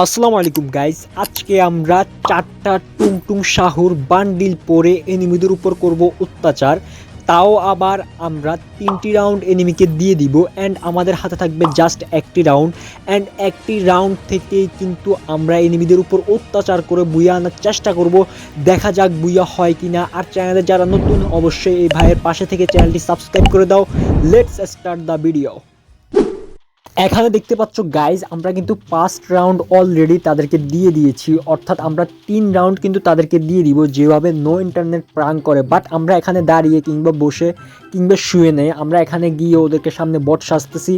আসসালামু আলাইকুম গাইজ আজকে আমরা চারটা টুংটুং শাহুর বান্ডিল পরে এনিমিদের উপর করব অত্যাচার। তাও আবার আমরা তিনটি রাউন্ড এনিমিকে দিয়ে দিব অ্যান্ড আমাদের হাতে থাকবে জাস্ট একটি রাউন্ড অ্যান্ড একটি রাউন্ড থেকেই কিন্তু আমরা এনিমিদের উপর অত্যাচার করে বুয়া আনার চেষ্টা করব। দেখা যাক বুয়া হয় কি না আর চ্যানেলে যারা নতুন, অবশ্যই এই ভাইয়ের পাশে থেকে চ্যানেলটি সাবস্ক্রাইব করে দাও। লেটস স্টার্ট দ্য ভিডিও এখানে দেখতে পাচ্ছ গাইজ আমরা কিন্তু ফার্স্ট রাউন্ড অলরেডি তাদেরকে দিয়ে দিয়েছি। অর্থাৎ আমরা তিন রাউন্ড কিন্তু তাদেরকে দিয়ে দিব, যেভাবে নো ইন্টারনেট প্রাং করে। বাট আমরা এখানে দাঁড়িয়ে কিংবা বসে কিংবা শুয়ে নেই, আমরা এখানে গিয়ে ওদেরকে সামনে বট সাজতেছি।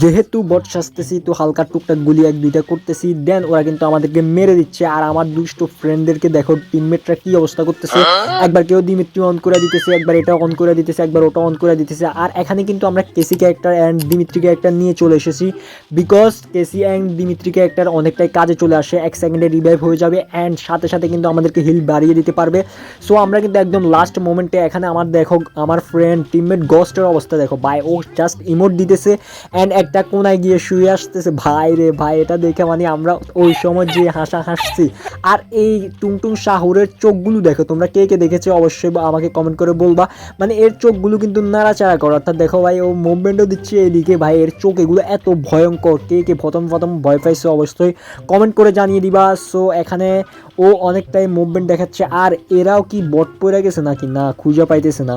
যেহেতু বট সাজতেছি, তো হালকা টুকটাক গুলি এক দুইটা করতেছি দেন ওরা কিন্তু আমাদেরকে মেরে দিচ্ছে। আর আমার দুষ্ট ফ্রেন্ডদেরকে দেখো টিমমেটরা কি অবস্থা করতেছে? একবার কেউ দিমিত্রি অন করে দিতেছে, একবার এটা অন করে দিতেছে, একবার ওটা অন করে দিতেছে। আর এখানে কিন্তু আমরা Kassie character and Dimitri character নিয়ে চলে এসেছি। Because Kassie and Dimitri character অনেকটাই কাজে চলে আসে, এক সেকেন্ডে রিভাইভ হয়ে যাবে অ্যান্ড সাথে সাথে কিন্তু আমাদেরকে হিল বাড়িয়ে দিতে পারবে। সো আমরা কিন্তু একদম লাস্ট মোমেন্টে এখানে আমার দেখো, আমার ফ্রেন্ড টিমমেট গস্টের অবস্থা দেখো। ভাই, ও জাস্ট ইমোট দিতেছে অ্যান্ড একটা কোনায় গিয়ে শুয়ে আসতেছে। ভাই রে ভাই, এটা দেখে মানে আমরা ওই সময় যে হাসা হাসছি। আর এই টুংটুং শাহুরের চোখগুলো দেখো, তোমরা কে কে দেখেছ অবশ্যই আমাকে কমেন্ট করে বলবা। মানে এর চোখগুলো কিন্তু নাড়াচাড়া করে। অর্থাৎ দেখো ভাই, ও মুভমেন্টও দিচ্ছে এদিকে। ভাই, এর চোখ এগুলো এত ভয়ঙ্কর, কে কে প্রথম প্রথম ভয় পাইছে অবশ্যই কমেন্ট করে জানিয়ে দিবা। সো এখানে ও অনেকটাই মুভমেন্ট দেখাচ্ছে। আর এরাও কি বট পড়ে গেছে নাকি? না, খুঁজে পাইতেছে না।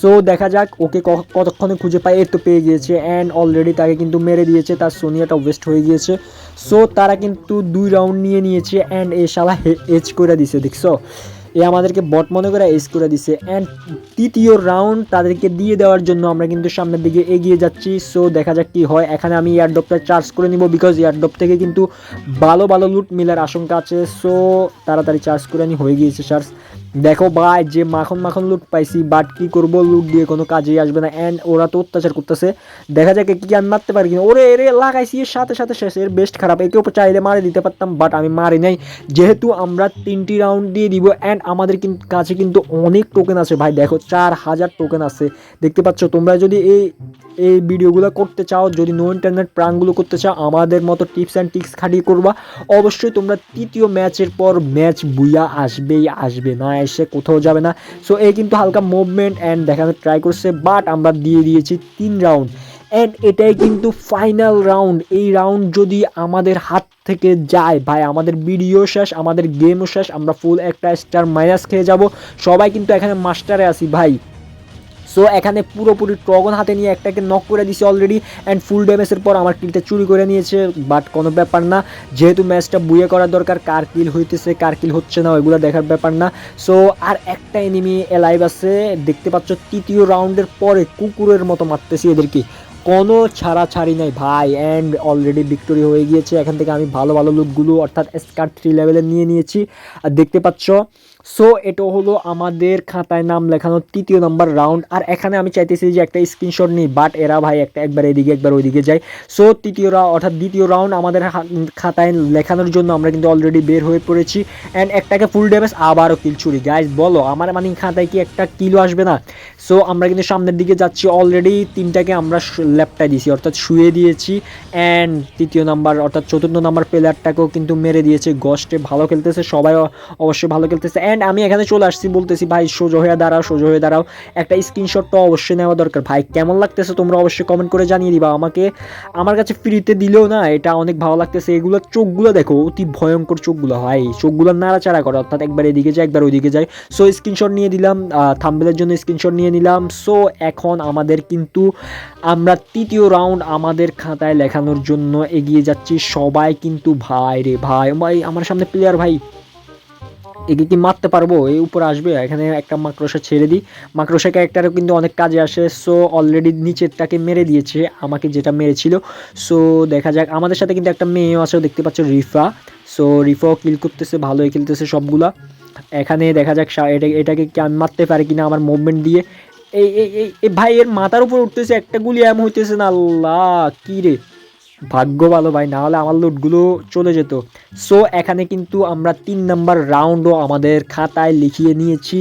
সো দেখা যাক, ওকে কতক্ষণে খুঁজে পায়, এর তো পেয়ে গিয়েছে। অ্যান্ড অলরেডি তাকে কিন্তু মেরে দিয়েছে, তার সোনিয়াটা ওয়েস্ট হয়ে গিয়েছে। সো তারা কিন্তু দুই রাউন্ড নিয়ে নিয়েছে। অ্যান্ড এ শালা এজ করে দিছে, দেখছ? এ আমাদেরকে বট মনে করে এস করে দিছে। অ্যান্ড তৃতীয় রাউন্ড তাদেরকে দিয়ে দেওয়ার জন্য আমরা কিন্তু সামনের দিকে এগিয়ে যাচ্ছি। সো দেখা যাক কি হয়। এখানে আমি এয়ারড্রপটা চার্জ করে নিব বিকজ এয়ারড্রপ থেকে কিন্তু ভালো ভালো লুট মিলার আশঙ্কা আছে। সো তাড়াতাড়ি চার্জ করে আমি হয়ে গিয়েছে চার্জ দেখো ভাই, যে মাখন মাখন লুট পাইছি বাট কি করব? লুট দিয়ে কোনো কাজেই আসবে না। অ্যান্ড ওরা তো অত্যাচার করতেছে। দেখা যাক কি আমি মারতে পারি কিনা। ওরে, এরে, লাগাইছি। এর সাথে সাথে শেষ। এর বেস্ট খারাপ। একে ওপর চাইলে মারে দিতে পারতাম বাট আমি মারি নাই। যেহেতু আমরা তিনটি রাউন্ড দিয়ে দিব। অ্যান্ড আমাদের কাছে কিন্তু অনেক টোকেন আছে। ভাই, দেখো, চার হাজার টোকেন আছে। দেখতে পাচ্ছ, তোমরা যদি এই এই ভিডিওগুলো করতে চাও, যদি নো ইন্টারনেট প্রাণগুলো করতে চাও, আমাদের মতো টিপস অ্যান্ড টিক্স খাটিয়ে করবা। অবশ্যই তোমরা তৃতীয় ম্যাচের পর ম্যাচ বুয়া আসবেই আসবে, না এসে কোথাও যাবে না। সো এই কিন্তু হালকা মুভমেন্ট অ্যান্ড দেখানোর ট্রাই করছে বাট আমরা দিয়ে দিয়েছি তিন রাউন্ড অ্যান্ড এটাই কিন্তু ফাইনাল রাউন্ড এই রাউন্ড যদি আমাদের হাত থেকে যায়, ভাই, আমাদের ভিডিও শেষ, আমাদের গেমও শেষ, আমরা ফুল একটা স্টার মাইনাস খেয়ে যাব। সবাই কিন্তু এখানে মাস্টারে আছি, ভাই। সো এখানে পুরোপুরি ট্রগন হাতে নিয়ে একটাকে নক করে দিছি অলরেডি অ্যান্ড ফুল ড্যামেজের পর আমার কিলটা চুরি করে নিয়েছে বাট কোনো ব্যাপার না। যেহেতু ম্যাচটা বুয়ে করার দরকার, কার কিল হইতেছে, কার কিল হচ্ছে না, ওইগুলো দেখার ব্যাপার না। সো আর একটা এনিমি এলাইভ আছে, দেখতে পাচ্ছ, তৃতীয় রাউন্ডের পরে কুকুরের মতো মারতেছি এদেরকে। কোনো ছাড়া ছাড়ি নাই, ভাই। অ্যান্ড অলরেডি ভিক্টোরি হয়ে গিয়েছে। এখান থেকে আমি ভালো ভালো লুকগুলো অর্থাৎ স্কার থ্রি লেভেলের নিয়ে নিয়েছি। আর দেখতে পাচ্ছ সো এটা হলো আমাদের খাতায় নাম লেখানো তৃতীয় নম্বর রাউন্ড আর এখানে আমি চাইতেছি যে একটা স্ক্রিনশট নিই বাট এরা ভাই একটা একবার এদিকে, একবার ওইদিকে যায়। সো তৃতীয় অর্থাৎ দ্বিতীয় রাউন্ড আমাদের খাতায় লেখানোর জন্য আমরা কিন্তু অলরেডি বের হয়ে পড়েছি। অ্যান্ড একটাকে ফুল ড্যামেজ আবারও কিল চুরি। গাইজ বলো, আমার মানে খাতায় কি একটা কিলো আসবে না? সো আমরা কিন্তু সামনের দিকে যাচ্ছি। অলরেডি তিনটাকে আমরা ল্যাপটায় দিয়েছি, অর্থাৎ শুয়ে দিয়েছি। অ্যান্ড তৃতীয় নাম্বার, অর্থাৎ চতুর্থ নাম্বার প্লেয়ারটাকেও কিন্তু মেরে দিয়েছে। গস্টে ভালো খেলতেছে, সবাই অবশ্যই ভালো খেলতেছে। অ্যান্ড আমি এখানে চলে আসছি, বলতেছি, ভাই, সোজো হয়ে দাঁড়াও, সোজো হয়ে দাঁড়াও। একটা স্ক্রিনশট তো অবশ্যই নেওয়া দরকার। ভাই, কেমন লাগতেছে তোমরা অবশ্যই কমেন্ট করে জানিয়ে দিবা। আমাকে, আমার কাছে ফ্রিতে দিলেও না, এটা অনেক ভালো লাগতেছে। এগুলো চোখগুলো দেখো, অতি ভয়ঙ্কর চোখগুলো। হয় চোখগুলো নাড়াচাড়া করে। অর্থাৎ একবার এদিকে যায়, একবার ওইদিকে যায়। সো স্ক্রিনশট নিয়ে দিলাম থাম্বেলের জন্য স্ক্রিনশট নিয়ে নিলাম। সো এখন আমাদের কিন্তু আমরা তৃতীয় রাউন্ড আমাদের খাতায় লেখানোর জন্য এগিয়ে যাচ্ছি। সবাই কিন্তু, ভাই রে ভাই ভাই, আমার সামনে প্লেয়ার ভাই। একে কি মারতে পারব? এই উপরে আসবে। এখানে একটা মাকড়সা ছেড়ে দিই। মাকড়সা ক্যারেক্টারও কিন্তু অনেক কাজে আসে। সো অলরেডি নিচেরটাকে মেরে দিয়েছে। আমাকে যেটা মেরেছিল। সো দেখা যাক। আমাদের সাথে কিন্তু একটা মেয়েও আছে। দেখতে পাচ্ছ রিফা। সো রিফাও কিল করতেছে। ভালোই খেলতেছে সবগুলা। এখানে দেখা যাক এটা এটাকে কি আমি মারতে পারি কিনা আমার মুভমেন্ট দিয়ে। এই এই এই ভাই, এর মাথার উপর উঠতেছে। একটা গুলি এম হইতেছে না। আল্লাহ, কি রে? ভাগ্য ভালো ভাই, না হলে আমার লুটগুলো চলে যেত। সো এখানে কিন্তু আমরা তিন নাম্বার রাউন্ডও আমাদের খাতায় লিখিয়ে নিয়েছি।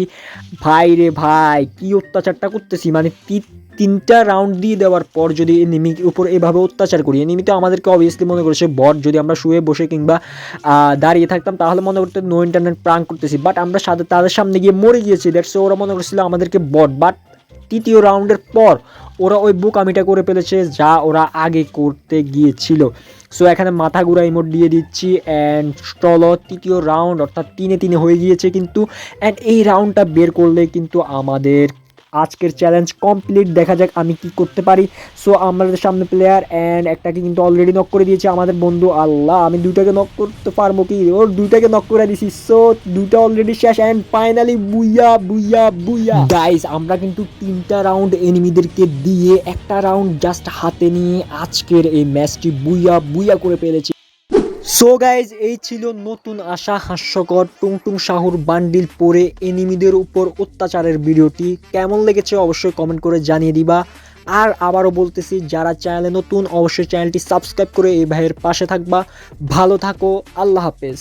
ভাই রে ভাই, কি অত্যাচারটা করতেছি? মানে তিনটা রাউন্ড দিয়ে দেওয়ার পর যদি এনিমির উপর এভাবে অত্যাচার করি এনিমি তো আমাদেরকে অবভিয়াসলি মনে করেছে, বট, যদি আমরা শুয়ে বসে কিংবা দাঁড়িয়ে থাকতাম, তাহলে মনে করতে নো ইন্টারনেট প্রাং করতেছি। বাট আমরা সাথে তাদের সামনে গিয়ে মরে গিয়েছি। দ্যাটস ওরা মনে করছিল আমাদেরকে বট বাট তৃতীয় রাউন্ডের পর ওরা ওই বোকামিটা করে ফেলেছে যা ওরা আগে করতে গিয়েছিল। সো এখানে মাথা ঘুরা ইমোট দিয়ে দিচ্ছি অ্যান্ড স্টল তৃতীয় রাউন্ড অর্থাৎ তিনে তিনে হয়ে গিয়েছে কিন্তু অ্যান্ড এই রাউন্ডটা বের করলে কিন্তু আমাদের আজকের চ্যালেঞ্জ কমপ্লিট দেখা যাক আমি কি করতে পারি। সো আমাদের সামনে প্লেয়ার অ্যান্ড একটাকে কিন্তু অলরেডি নক করে দিয়েছে আমাদের বন্ধু আল্লাহ। আমি দুইটাকে নক করতে পারব কি? ওর দুইটাকে নক করে দিছি। সো দুইটা অলরেডি শেষ and finally booyah booyah booyah. Guys আমরা কিন্তু তিনটা রাউন্ড এনিমিদেরকে দিয়ে একটা রাউন্ড জাস্ট হাতে নিয়ে আজকের এই ম্যাচটি বুইয়া বুইয়া করে ফেলেছি। সো গাইজ এই ছিল নতুন আশা, হাস্যকর, টুংটুং শাহুর বান্ডিল পরে এনিমিদের উপর অত্যাচারের ভিডিওটি। কেমন লেগেছে অবশ্যই কমেন্ট করে জানিয়ে দিবা। আর আবারও বলতেছি, যারা চ্যানেলে নতুন, অবশ্যই চ্যানেলটি সাবস্ক্রাইব করে এই ভাইয়ের পাশে থাকবা। ভালো থাকো, আল্লাহ হাফেজ।